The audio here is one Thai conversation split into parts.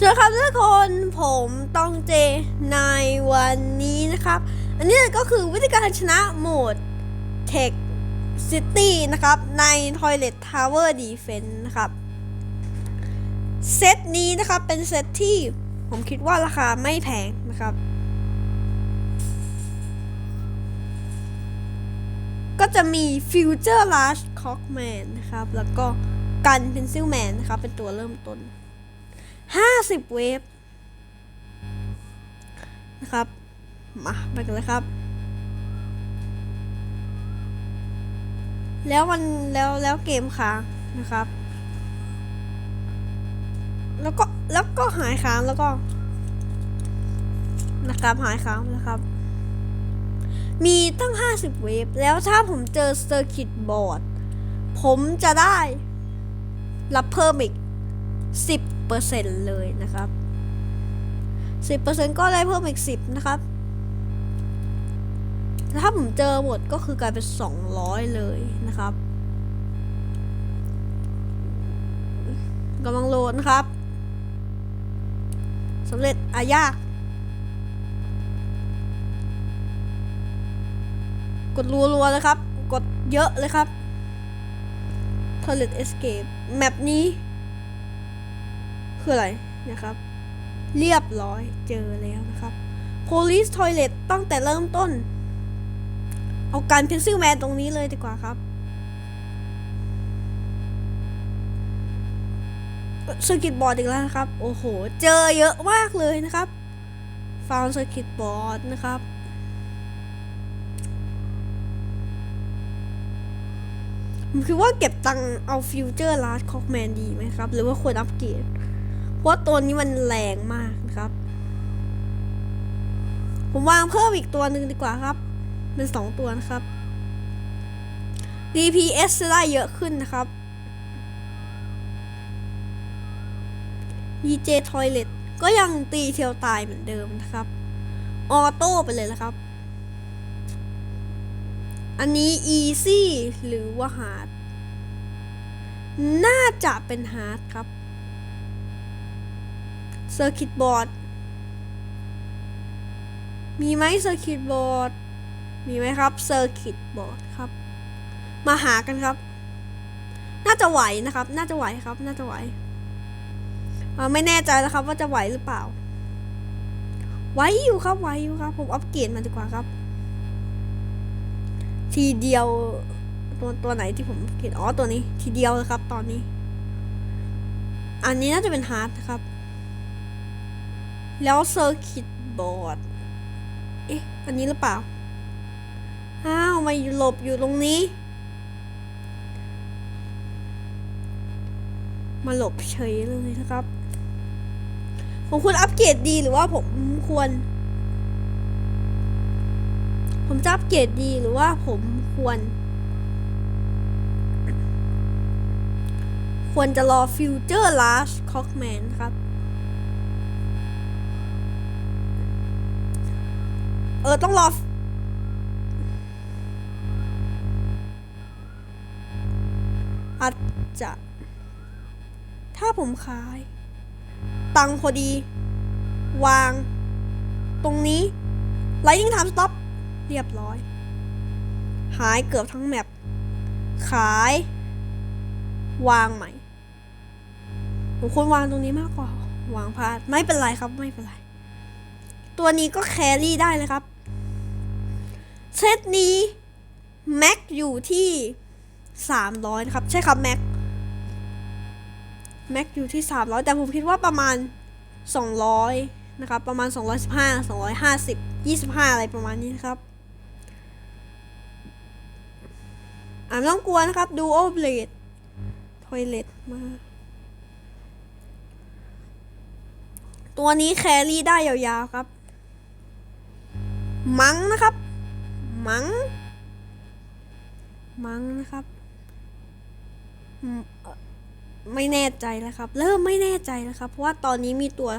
สวัสดีครับทุกคนผมต้องเจในวันนี้นะครับ อันนี้ก็คือวิธีการชนะโหมด Tech City นะครับ ใน Toilet Tower Defense นะครับเซตนี้นะครับเป็นเซตที่ผมคิดว่าราคาไม่แพงนะครับ ก็จะมี Future Large Cockman นะครับ แล้วก็กัน Pencil Man นะครับ เป็นตัวเริ่มต้น 50 เวฟนะครับ มาไปกันเลยครับ แล้วมันแล้วแล้วเกมค้างนะครับ แล้วก็แล้วก็หายค้างแล้วก็นะครับหายค้างนะครับ มีตั้ง 50 เวฟแล้วถ้าผมเจอเซอร์กิตบอร์ดผมจะได้ รับเพิ่มอีก 10 เลยนะครับ 10%ก็ได้เพิ่มอีก 10 นะครับถ้าผมเจอหมดก็คือกลายเป็น 200 เลยนะครับกำลังโหลดนะครับสำเร็จอายาก กดรัวๆเลยครับ กดเยอะเลยครับ Toilet Escape แมปนี้ คืออะไรนะครับ เรียบร้อยเจอแล้วนะครับ Police Toilet ตั้งแต่เริ่มต้น เอาการ Pencil Man ตรงนี้เลยดีกว่าครับสกิตบอร์ดอีกแล้วนะครับ โอ้โห เจอเยอะมากเลยนะครับฟาวสกิตบอร์ดนะครับผมคิดว่าเก็บตังเอาฟิวเจอร์ลาร์ดคอกแมนดีไหมครับ หรือว่าควรอัปเกรด เพราะตัวนี้มันแรงมากนะครับ ผมวางเพิ่มอีกตัวหนึ่งดีกว่าครับ เป็นสองตัวนะครับ DPS จะได้เยอะขึ้นนะครับ DJ Toilet ก็ยังตีเทียวตายเหมือนเดิมนะครับ ออโต้ไปเลยนะครับ อันนี้ easy หรือว่า hard น่าจะเป็น hard ครับ circuit board มีไหม circuit board มีไหมครับ circuit board ครับ มาหากันครับ น่าจะไหวนะครับ น่าจะไหวครับ น่าจะไหว ไม่แน่ใจแล้วครับ ว่าจะไหวหรือเปล่า ไหวอยู่ครับ ไหวอยู่ครับ ผมอัปเกรดมันดีกว่าครับ ทีเดียวตัวตัวไหนที่ผมเห็นอ๋อตัวนี้ ทีเดียวเลยครับ ตอนนี้ อันนี้น่าจะเป็นฮาร์ดนะครับ แล้วเซอร์กิตบอร์ด เอ๊ะ อันนี้หรือเปล่า อ้าว มาหลบอยู่ตรงนี้ มาหลบเฉยเลยนะครับ ผมควรอัปเกรดดีหรือว่าผมควร ผมจะอัปเกรดดีหรือว่าผมควร ควรจะรอฟิวเจอร์ลาสคอกแมนครับ เออต้องรอ อาจจะ ถ้าผมขาย ตังค์พอดี วาง ตรงนี้ Lightning Time Stop เรียบร้อย หายเกือบทั้งแมป ขาย วางใหม่ผมควรวางตรงนี้มากกว่า วางพลาด ไม่เป็นไรครับ ไม่เป็นไร ตัวนี้ก็แครี่ได้เลยครับ เซตนี้แม็กอยู่ที่300นะครับ ใช่ครับแม็กแม็กอยู่ที่300แต่ผมคิดว่าประมาณ200นะครับ ประมาณ215 250 25อะไรประมาณนี้นะครับอ่าไม่ต้องกลัวนะครับดูโอเบลดทอยเลตมา ตัวนี้แครี่ได้ยาวๆครับ มังนะครับ มัง มังนะครับ ไม่แน่ใจแล้วครับ เริ่มไม่แน่ใจแล้วครับ เพราะว่าตอนนี้มีตัว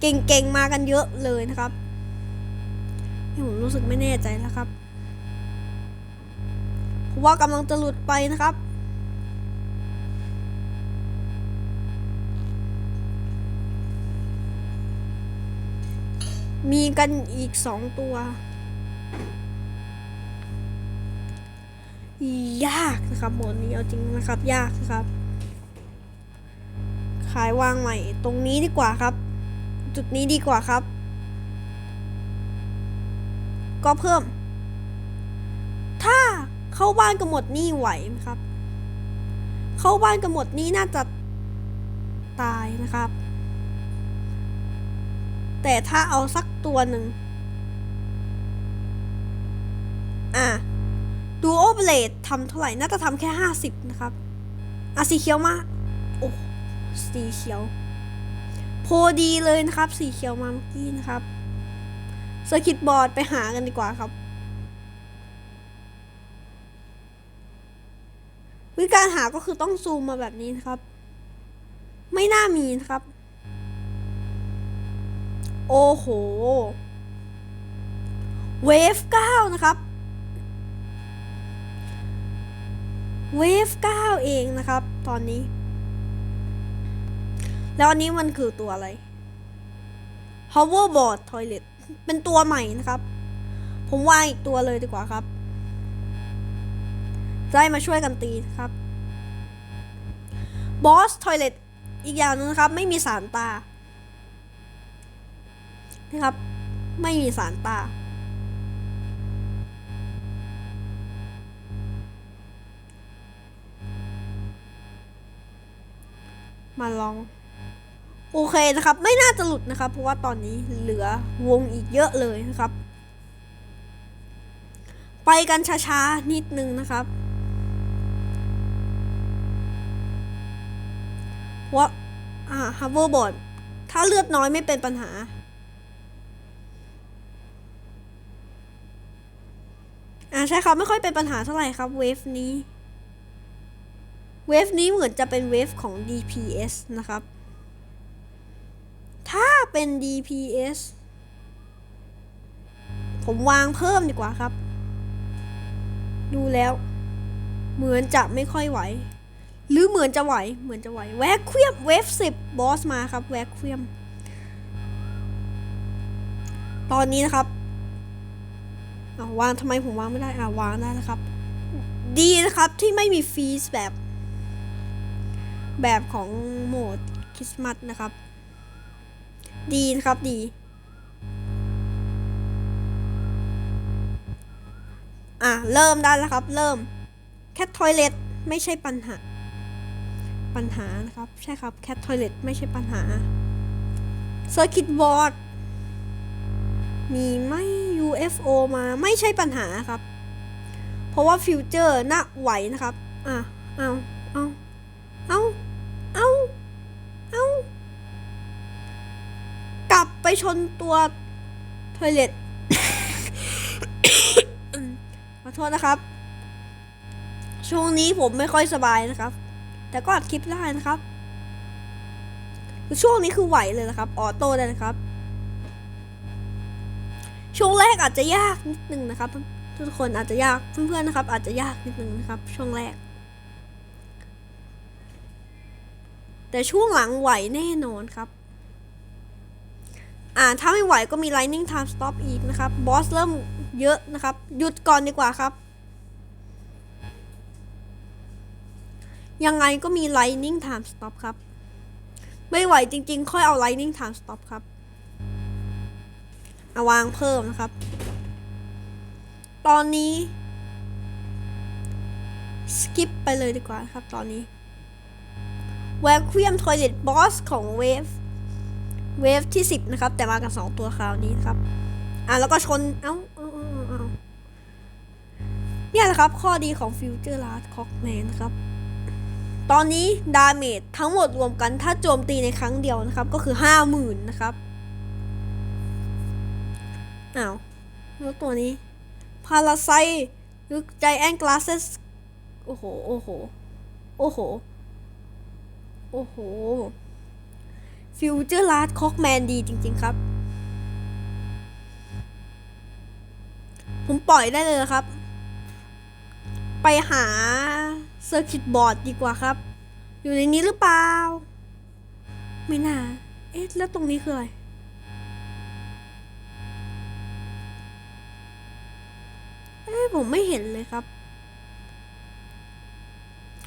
เก่งๆมากันเยอะเลยนะครับให้ผมรู้สึกไม่แน่ใจแล้วครับเพราะว่ากำลังจะหลุดไปนะครับมีกันอีกสองตัว ยากนะครับโหมดนี้เอาจริงนะครับ ยากนะครับ ขายวางใหม่ ตรงนี้ดีกว่าครับ จุดนี้ดีกว่าครับ ก็เพิ่ม ถ้าเข้าบ้านกับหมดนี่ไหวไหมครับ เข้าบ้านกับหมดนี่น่าจะตายนะครับ แต่ถ้าเอาสักตัวหนึ่ง อะ เลดทำเท่าไหร่ น่าจะทำแค่ห้าสิบนะครับ อะ สีเขียวมา โอ้ สีเขียว โพอดีเลยนะครับ สีเขียวมาเมื่อกี้นะครับเซอร์กิตบอร์ดไปหากันดีกว่าครับวิธีการหาก็คือต้องซูมมาแบบนี้นะครับ ไม่น่ามีนะครับ โอ้โห เวฟเก้านะครับ เวฟเก้าเองนะครับ ตอนนี้ แล้วอันนี้มันคือตัวอะไร hoverboard toilet เป็นตัวใหม่นะครับ ผมวางอีกตัวเลยดีกว่าครับจะได้มาช่วยกันตีนะครับ boss toilet อีกอย่างหนึงนะครับ ไม่มีสารตานะครับ ไม่มีสารตา มาลอง โอเคนะครับ ไม่น่าจะหลุดนะครับ เพราะว่าตอนนี้เหลือวงอีกเยอะเลยนะครับ ไปกันช้าๆนิดนึงนะครับว่าอ่าฮับเบิลบอร์ดถ้าเลือดน้อยไม่เป็นปัญหาอ่าใช่ครับไม่ค่อยเป็นปัญหาเท่าไหร่ครับเวฟนี้ เวฟนี้เหมือนจะเป็นเวฟของ DPS นะครับ ถ้าเป็น DPS ผมวางเพิ่มดีกว่าครับ ดูแล้ว เหมือนจะไม่ค่อยไหว หรือเหมือนจะไหว เหมือนจะไหว แวกเควียมเวฟสิบบอสมาครับ แวกเควียม ตอนนี้นะครับอ่าวางทำไมผมวางไม่ได้อ่าวางได้นะครับ ดีนะครับที่ไม่มีฟีสแบบ แบบของโหมดคริสต์มาสนะครับ ดีนะครับดี อะ เริ่มได้แล้วครับ เริ่มแคททอยเลตไม่ใช่ปัญหา ปัญหานะครับ ใช่ครับแคททอยเลตไม่ใช่ปัญหาเซอร์กิตบอร์ดมีไม่ UFO มาไม่ใช่ปัญหาครับ เพราะว่าฟิวเจอร์น่าไหวนะครับ อะ เอาเอาเอาเอาเอา กลับไป ชนตัวทอยเล็ตขอโทษนะครับ ช่วงนี้ผมไม่ค่อยสบายนะครับ แต่ก็อัดคลิปได้นะครับคือช่วงนี้คือไหวเลยนะครับ ออโต้ได้นะครับ ช่วงแรกอาจจะยากนิดนึงนะครับ ทุกคนอาจจะยากเพื่อนๆนะครับ อาจจะยากนิดนึงนะครับ ช่วงแรก แต่ช่วงหลังไหวแน่นอนครับ อ่าถ้าไม่ไหวก็มี lightning time stop อีกนะครับ บอสเริ่มเยอะนะครับ หยุดก่อนดีกว่าครับ ยังไงก็มี lightning time stop ครับ ไม่ไหวจริงๆ ค่อยเอา lightning time stop ครับเอาวางเพิ่มนะครับ ตอนนี้ skip ไปเลยดีกว่าครับตอนนี้ vacuum toilet boss ของ wave เวฟที่สิบนะครับ แต่มากันสองตัวคราวนี้นะครับ อะแล้วก็ชน เอ้าเอ้าเอ้าเอ้าเนี่ยแหละครับ ข้อดีของฟิวเจอร์ลาร์ดคอกแมนครับ ตอนนี้ดาเมจทั้งหมดรวมกันถ้าโจมตีในครั้งเดียวนะครับ ก็คือห้าหมื่นนะครับ อ้าวแล้วตัวนี้ พาราไซหรือใจแอนกลาสเซสโอ้โห โอ้โห โอ้โห โอ้โห ฟิวเจอร์ลาร์ดคอกแมนดีจริง ๆ ครับ ผมปล่อยได้เลยครับ ไปหาเซอร์กิตบอร์ดดีกว่าครับ อยู่ในนี้หรือเปล่า ไม่น่า เอ๊ะ แล้วตรงนี้คืออะไร เอ๊ะ ผมไม่เห็นเลยครับ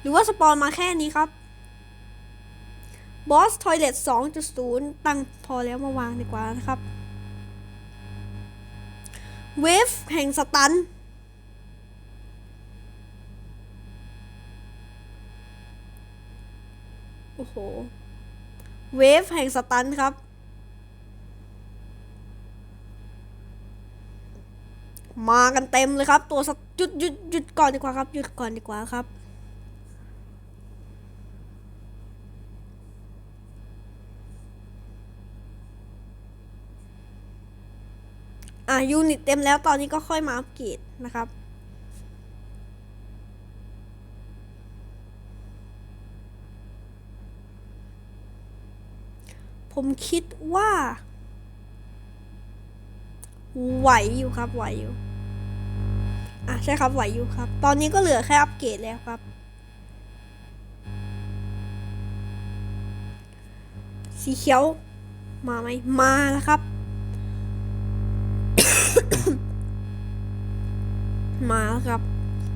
หรือว่าสปอนมาแค่นี้ครับ บอสทอยเลต2.0 ตั้งพอแล้วมาวางดีกว่านะครับ เวฟแห่งสตัน โอ้โห เวฟแห่งสตันครับ มากันเต็มเลยครับ ตัวสตจุดหยุดหยุดก่อนดีกว่าครับหยุดก่อนดีกว่าครับ อะยูนิตเต็มแล้วตอนนี้ก็ค่อยมาอัปเกรดนะครับผมคิดว่า ไหวอยู่ครับไหวอยู่ อะใช่ครับไหวอยู่ครับ ตอนนี้ก็เหลือแค่อัปเกรดแล้วครับ สีเขียว มาไหมมาแล้วครับ ครับ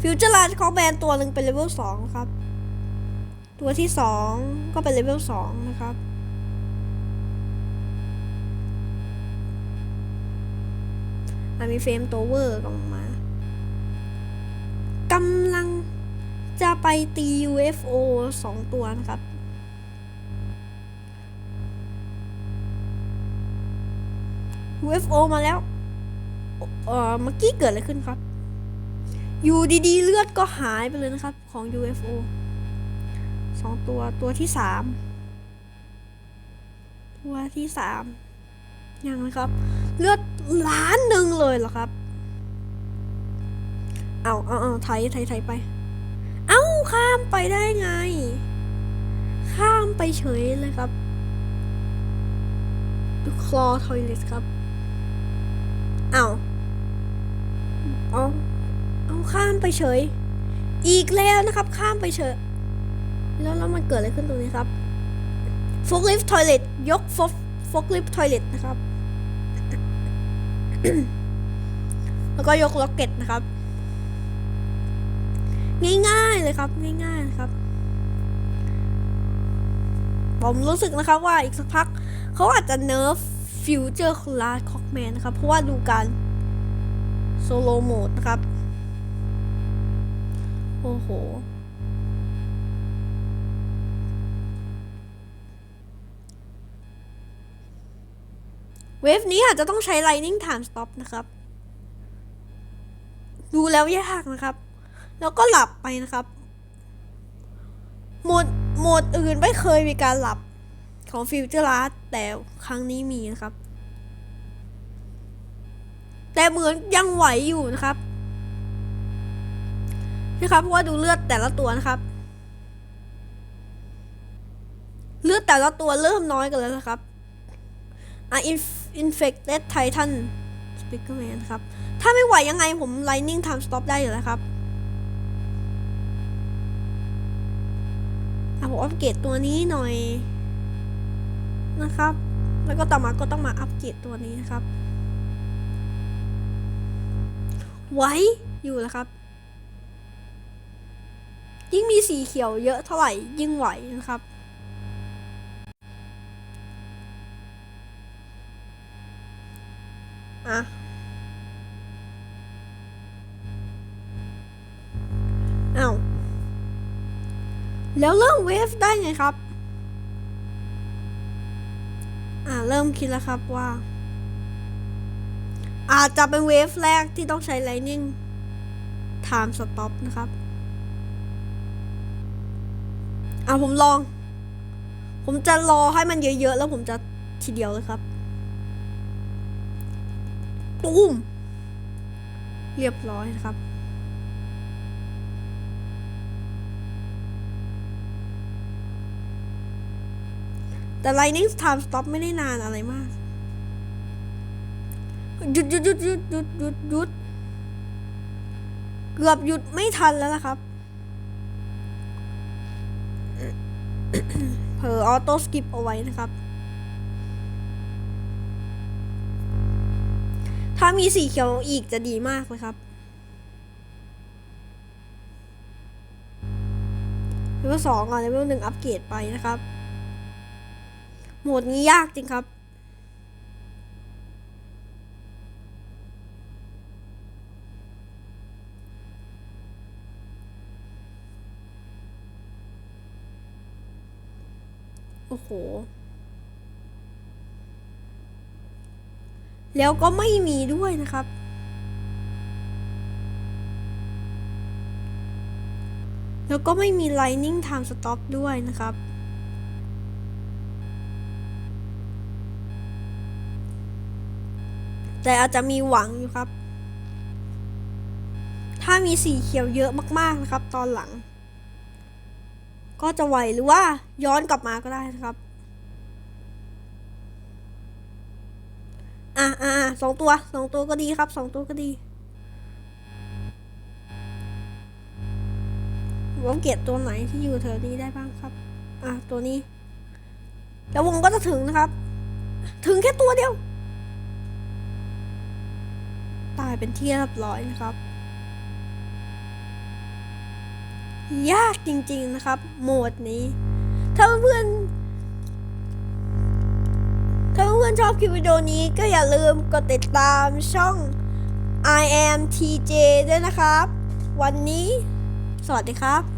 ฟิวเจอร์ไลน์เขาแบนตัวหนึ่งเป็นเลเวลสองครับ ตัวที่สองก็เป็นเลเวลสองนะครับมีเฟรมตัวเวอร์กำลังมากำลังจะไปตี UFO สองตัวนะครับ UFO มาแล้ว เอ่อเมื่อกี้เกิดอะไรขึ้นครับ อยู่ดีๆ เลือดก็หายไปเลยนะครับ ของ UFO สองตัวตัวที่สามตัวที่สามยังนะครับ เลือดล้านหนึ่งเลยเหรอครับ เอาเอาเอาไทยไทไทไป เอ้าข้ามไปได้ไง ข้ามไปเฉยเลยครับ คลอทอยเลทครับ เอาเอาเอาข้าม ไปเฉย อีกแล้วนะครับ ข้ามไปเฉย แล้วแล้วมันเกิดอะไรขึ้นตรงนี้ครับฟกลิฟทอยเลทยกฟกฟกลิฟทอยเลทนะครับ แล้วก็ยกล็อกเก็ตนะครับ ง่ายๆเลยครับ ง่ายๆนะครับ ผมรู้สึกนะครับว่าอีกสักพัก เขาอาจจะเนิร์ฟฟิวเจอร์คลาสคอกแมนนะครับ เพราะว่าดูการโซโลโหมดนะครับ โอ้โห เวฟนี้อาจจะต้องใช้ Lightning Time Stop นะครับ ดูแล้วยากนะครับ แล้วก็หลับไปนะครับ โหมดโหมดอื่นไม่เคยมีการหลับของฟิวเจอร์ลัสแต่ครั้งนี้มีนะครับ แต่เหมือนยังไหวอยู่นะครับ นะครับเพราะว่าดูเลือดแต่ละตัวนะครับ เลือดแต่ละตัวเริ่มน้อยกันแล้วนะครับอะ infected titan speakerman ครับ ถ้าไม่ไหวยังไงผม lightning time stop ได้อยู่แล้วครับอะผมอัปเกรดตัวนี้หน่อยนะครับ แล้วก็ต่อมาก็ต้องมาอัปเกรดตัวนี้นะครับไหวอยู่แล้วครับ ยิ่งมีสีเขียวเยอะเท่าไหร่ยิ่งไหวนะครับ อะ เอาแล้วเริ่มเวฟได้ไงครับ อ่าเริ่มคิดแล้วครับว่า อาจจะเป็นเวฟแรกที่ต้องใช้ Lightning Time Stop นะครับ อ่าผมลอง ผมจะรอให้มันเยอะๆ แล้วผมจะทีเดียวเลยครับตูมเรียบร้อยนะครับ แต่ Lightning Time Stop ไม่ได้นานอะไรมาก หยุดหยุดหยุดหยุดหยุดหยุดหยุด เกือบหยุดไม่ทันแล้วนะครับ ผลอออโต้สกิปเอาไว้นะครับ ถ้ามีสีเขียวอีกจะดีมากเลยครับเลเวลสองอะเลเวลหนึ่งอัปเกรดไปนะครับ โหมดนี้ยากจริงครับ แล้วก็ไม่มีด้วยนะครับ แล้วก็ไม่มี Lightning Time Stop ด้วยนะครับ แต่อาจจะมีหวังอยู่ครับ ถ้ามีสีเขียวเยอะมาก ๆ นะครับ ตอนหลัง ก็จะไหวหรือว่าย้อนกลับมาก็ได้นะครับ อะอะสองตัวสองตัวก็ดีครับสองตัวก็ดีผมเก็บตัวไหนที่อยู่แถวนี้ได้บ้างครับ อะตัวนี้ แล้ววงก็จะถึงนะครับ ถึงแค่ตัวเดียว ตายเป็นที่เรียบร้อยนะครับ ยากจริงๆนะครับ โหมดนี้ ถ้าเพื่อนถ้าเพื่อนๆชอบคลิปวิดีโอนี้ก็อย่าลืมกดติดตามช่อง I am TJ ด้วยนะครับ วันนี้ สวัสดีครับ